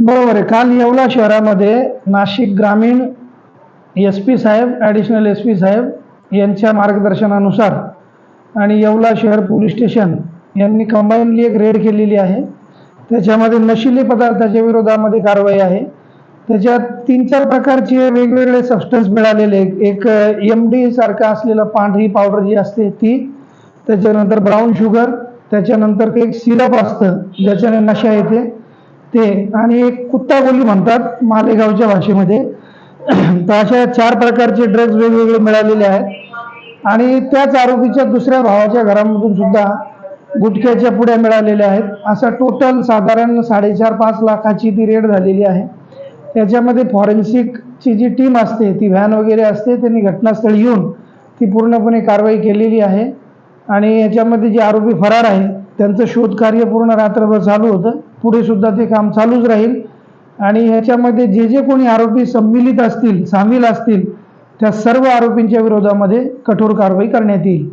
बरोबर आहे. काल येवला शहरामध्ये नाशिक ग्रामीण एस पी साहेब ॲडिशनल एस पी साहेब यांच्या मार्गदर्शनानुसार आणि येवला शहर पोलीस स्टेशन यांनी कंबाईनली एक रेड केलेली आहे. त्याच्यामध्ये नशिली पदार्थाच्या विरोधामध्ये कारवाई आहे. त्याच्यात तीन चार प्रकारचे वेगवेगळे सबस्टन्स मिळालेले एक एम डी सारखा असलेलं पांढरी पावडर जी असते ती त्याच्यानंतर ब्राऊन शुगर त्याच्यानंतर एक सिरप असतं ज्याच्याने नशा येते. ते आणि एक कुत्ता गोली म्हणतात मालेगावच्या भाषेमध्ये. तर अशा चार प्रकारचे ड्रग्ज वेगवेगळे मिळालेले आहेत. आणि त्याच आरोपीच्या दुसऱ्या भावाच्या घरामधून सुद्धा गुटख्याच्या पुड्या मिळालेल्या आहेत. असा टोटल साधारण साडेचार पाच लाखाची ती रेड झालेली आहे. त्याच्यामध्ये फॉरेन्सिकची जी टीम असते ती व्हॅन वगैरे असते त्यांनी घटनास्थळी येऊन ती पूर्णपणे कारवाई केलेली आहे. आणि याच्यामध्ये जे आरोपी फरार आहे त्यांचं शोधकार्य पूर्ण रात्रभर चालू होतं. पुढे सुद्धा ते काम चालूच राहील. आणि ह्याच्यामध्ये जे जे कोणी आरोपी सम्मिलित असतील सामील असतील त्या सर्व आरोपींच्या विरोधामध्ये कठोर कारवाई करण्यात येईल.